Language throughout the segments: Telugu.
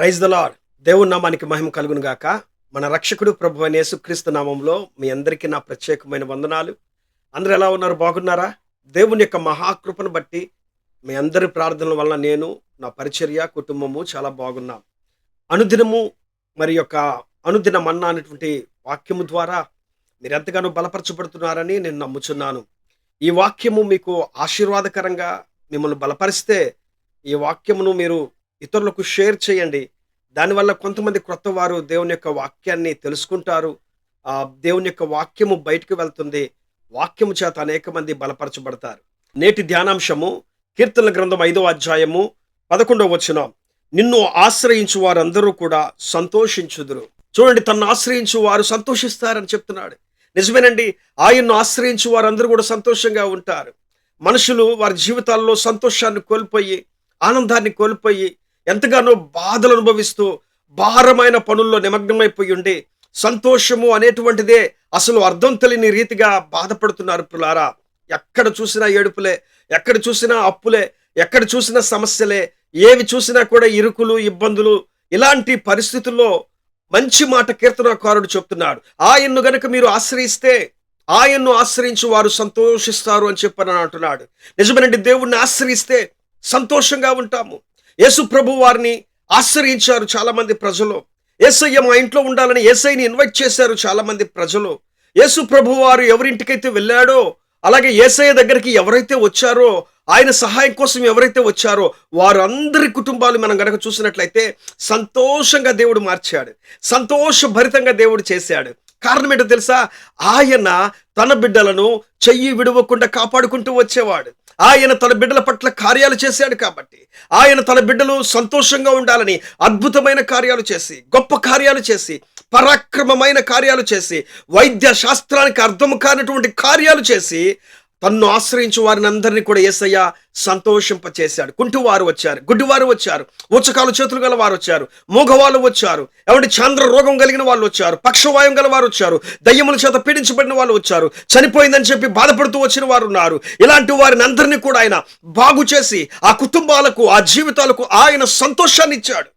Praise the lord. దేవుని నామానికి మహిమ కలుగును గాక. మన రక్షకుడు ప్రభు అనేసు క్రీస్తు నామంలో మీ అందరికీ నా ప్రత్యేకమైన వందనాలు. అందరు ఎలా ఉన్నారు? బాగున్నారా? దేవుని యొక్క మహాకృపను బట్టి మీ అందరి ప్రార్థనల వల్ల నేను నా పరిచర్య కుటుంబము చాలా బాగున్నాం. అనుదినము మరి యొక్క అనుదిన మన్నా అనేటువంటి వాక్యము ద్వారా మీరు ఎంతగానో బలపరచబడుతున్నారని నేను నమ్ముచున్నాను. ఈ వాక్యము మీకు ఆశీర్వాదకరంగా మిమ్మల్ని బలపరిస్తే ఈ వాక్యమును మీరు ఇతరులకు షేర్ చేయండి. దానివల్ల కొంతమంది క్రొత్త వారు దేవుని యొక్క వాక్యాన్ని తెలుసుకుంటారు. దేవుని యొక్క వాక్యము బయటకు వెళ్తుంది. వాక్యము చేత అనేక మంది బలపరచబడతారు. నేటి ధ్యానాంశము కీర్తన గ్రంథం ఐదో అధ్యాయము పదకొండవ వచనం. నిన్ను ఆశ్రయించు వారందరూ కూడా సంతోషించుదురు. చూడండి తన్ను ఆశ్రయించు వారు సంతోషిస్తారని చెప్తున్నాడు. నిజమేనండి ఆయన్ను ఆశ్రయించు వారందరూ కూడా సంతోషంగా ఉంటారు. మనుషులు వారి జీవితాల్లో సంతోషాన్ని కోల్పోయి ఆనందాన్ని కోల్పోయి ఎంతగానో బాధలు అనుభవిస్తూ భారమైన పనుల్లో నిమగ్నమైపోయి ఉండి సంతోషము అనేటువంటిదే అసలు అర్థం తెలియని రీతిగా బాధపడుతున్నారు పిల్లారా. ఎక్కడ చూసినా ఏడుపులే ఎక్కడ చూసినా అప్పులే ఎక్కడ చూసినా సమస్యలే ఏవి చూసినా కూడా ఇరుకులు ఇబ్బందులు ఇలాంటి పరిస్థితుల్లో మంచి మాట కీర్తనకారుడు చెప్తున్నాడు. ఆయన్ను గనుక మీరు ఆశ్రయిస్తే ఆయన్ను ఆశ్రయించి వారు సంతోషిస్తారు అని చెప్పని అంటున్నాడు. నిజమేనండి దేవుణ్ణి ఆశ్రయిస్తే సంతోషంగా ఉంటాము. యేసు ప్రభు వారిని ఆశ్రయించారు చాలామంది ప్రజలు. ఏసయ్య మా ఇంట్లో ఉండాలని ఏసైని ఇన్వైట్ చేశారు చాలామంది ప్రజలు. యేసు ప్రభు వారు ఎవరింటికైతే వెళ్ళాడో అలాగే ఏసయ్య దగ్గరికి ఎవరైతే వచ్చారో ఆయన సహాయం కోసం ఎవరైతే వచ్చారో వారందరి కుటుంబాలు మనం గనక చూసినట్లయితే సంతోషంగా దేవుడు మార్చాడు. సంతోషభరితంగా దేవుడు చేశాడు. కారణం ఏంటో తెలుసా? ఆయన తన బిడ్డలను చెయ్యి విడవకుండా కాపాడుకుంటూ వచ్చేవాడు. ఆయన తన బిడ్డల పట్ల కార్యాలు చేశాడు కాబట్టి. ఆయన తన బిడ్డలు సంతోషంగా ఉండాలని అద్భుతమైన కార్యాలు చేసి గొప్ప కార్యాలు చేసి పరాక్రమమైన కార్యాలు చేసి వైద్య శాస్త్రానికి అర్థం కానటువంటి కార్యాలు చేసి తన్ను ఆశ్రయించు వారిని అందరినీ కూడా ఏసయ్య సంతోషింపచేశాడు. కుంటివారు వచ్చారు గుడ్డివారు వచ్చారు ఉచ్చకాలు చేతులు గల వారు వచ్చారు మూగవాళ్ళు వచ్చారు ఎవరి చాంద్ర రోగం కలిగిన వాళ్ళు వచ్చారు పక్షవాయం గల వారు వచ్చారు దయ్యముల చేత పీడించబడిన వాళ్ళు వచ్చారు చనిపోయిందని చెప్పి బాధపడుతూ వచ్చిన వారు ఉన్నారు. ఇలాంటి వారిని అందరినీ కూడా ఆయన బాగు చేసి ఆ కుటుంబాలకు ఆ జీవితాలకు ఆయన సంతోషాన్ని ఇచ్చాడు.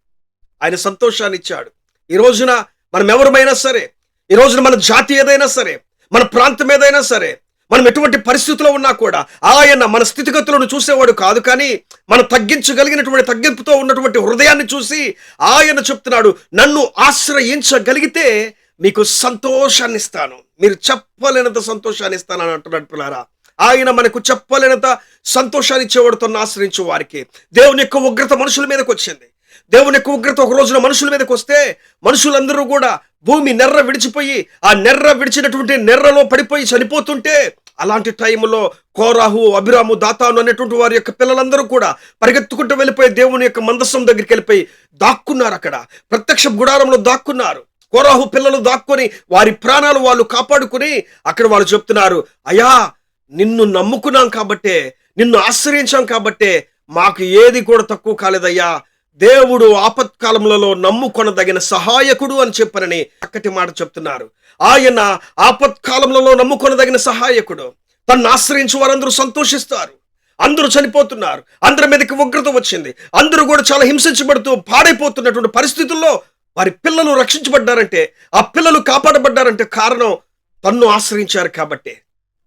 ఆయన సంతోషాన్ని ఇచ్చాడు. ఈ రోజున మనం ఎవరమైనా సరే ఈ రోజున మన జాతి ఏదైనా సరే మన ప్రాంతం ఏదైనా సరే మనం ఎటువంటి పరిస్థితిలో ఉన్నా కూడా ఆయన మన స్థితిగతులను చూసేవాడు కాదు కానీ మనం తగ్గించగలిగినటువంటి తగ్గింపుతో ఉన్నటువంటి హృదయాన్ని చూసి ఆయన చెప్తున్నాడు నన్ను ఆశ్రయించగలిగితే మీకు సంతోషాన్ని ఇస్తాను. మీరు చెప్పలేనంత సంతోషాన్ని ఇస్తానని అంటున్నాడు పిల్లారా. ఆయన మనకు చెప్పలేనంత సంతోషాన్ని ఇచ్చేవాడు తను ఆశ్రయించే వారికి. దేవుని యొక్క ఉగ్రత మనుషుల మీదకి వచ్చింది. దేవుని యొక్క ఉగ్రత ఒక రోజున మనుషుల మీదకి వస్తే మనుషులందరూ కూడా భూమి నెర్ర విడిచిపోయి ఆ నెర్ర విడిచినటువంటి నెర్రలో పడిపోయి చనిపోతుంటే అలాంటి టైంలో కోరాహు అభిరాము దాతాను అనేటువంటి వారి యొక్క పిల్లలందరూ కూడా పరిగెత్తుకుంటూ వెళ్ళిపోయి దేవుని యొక్క మందస్సం దగ్గరికి వెళ్ళిపోయి దాక్కున్నారు అక్కడ. ప్రత్యక్ష గుడారంలో దాక్కున్నారు. కోరాహు పిల్లలు దాక్కుని వారి ప్రాణాలు వాళ్ళు కాపాడుకుని అక్కడ వాళ్ళు చెప్తున్నారు అయ్యా నిన్ను నమ్ముకున్నాం కాబట్టే నిన్ను ఆశ్రయించాం కాబట్టే మాకు ఏది కూడా తక్కువ కాలేదయ్యా. దేవుడు ఆపత్కాలములలో నమ్ముకొనదగిన సహాయకుడు అని చెప్పనని చక్కటి మాట చెప్తున్నారు. ఆయన ఆపత్కాలములలో నమ్ముకొనదగిన సహాయకుడు. తన్ను ఆశ్రయించి వారందరూ సంతోషిస్తారు. అందరూ చనిపోతున్నారు. అందరి మీదకి ఉగ్రత వచ్చింది. అందరూ కూడా చాలా హింసించబడుతూ పాడైపోతున్నటువంటి పరిస్థితుల్లో వారి పిల్లలు రక్షించబడ్డారంటే ఆ పిల్లలు కాపాడబడ్డారంటే కారణం తన్ను ఆశ్రయించారు కాబట్టి.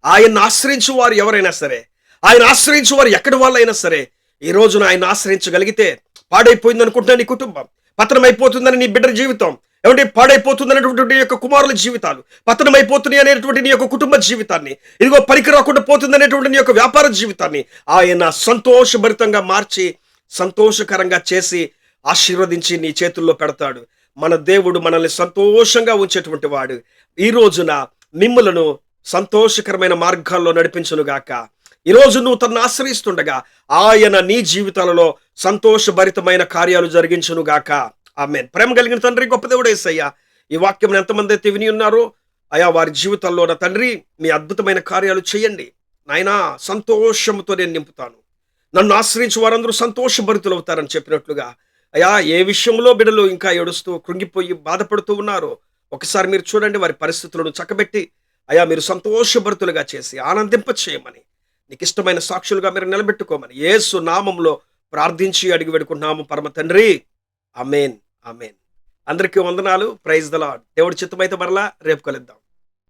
ఆయన్ని ఆశ్రయించు వారు ఎవరైనా సరే ఆయన ఆశ్రయించు వారు ఎక్కడి వాళ్ళైనా సరే ఈ రోజున ఆయన ఆశ్రయించగలిగితే పాడైపోయింది అనుకుంటున్నా నీ కుటుంబం. పతనం అయిపోతుందని నీ బిడ్డ జీవితం. ఏమంటే పాడైపోతుందనేటువంటి నీ యొక్క కుమారుల జీవితాలు. పతనం అయిపోతున్నాయి అనేటువంటి నీ యొక్క కుటుంబ జీవితాన్ని. ఇదిగో పనికి రాకుండా పోతుందనేటువంటి నీ యొక్క వ్యాపార జీవితాన్ని ఆయన సంతోషభరితంగా మార్చి సంతోషకరంగా చేసి ఆశీర్వదించి నీ చేతుల్లో పెడతాడు. మన దేవుడు మనల్ని సంతోషంగా ఉంచేటువంటి వాడు. ఈ రోజున మిమ్మలను సంతోషకరమైన మార్గాల్లో నడిపించునుగాక. ఈరోజు నువ్వు తను ఆశ్రయిస్తుండగా ఆయన నీ జీవితాలలో సంతోషభరితమైన కార్యాలు జరిగించునుగాక ఆమె ప్రేమ కలిగిన తండ్రి గొప్ప దేవుడు ఏసయ్యా. ఈ వాక్యం ఎంతమంది అయితే విని ఉన్నారో అయా వారి జీవితాల్లో నా తండ్రి మీ అద్భుతమైన కార్యాలు చేయండి. నాయనా సంతోషంతో నేను నింపుతాను. నన్ను ఆశ్రయించి వారందరూ సంతోషభరితులు అవుతారని చెప్పినట్లుగా అయా ఏ విషయంలో బిడ్డలు ఇంకా ఏడుస్తూ కృంగిపోయి బాధపడుతూ ఉన్నారో ఒకసారి మీరు చూడండి వారి పరిస్థితులను చక్కబెట్టి అయా మీరు సంతోషభరితులుగా చేసి ఆనందింప చేయమని నీకు ఇష్టమైన సాక్షులుగా మీరు నిలబెట్టుకోమని యేసు నామంలో ప్రార్థించి అడిగి పెడుకుంటున్నాము పరమ తండ్రి. అమేన్ అమేన్ అందరికీ వందనాలు. ప్రైజ్ దలా దేవుడి చిత్తమైతే మరలా రేపు కలుద్దాం.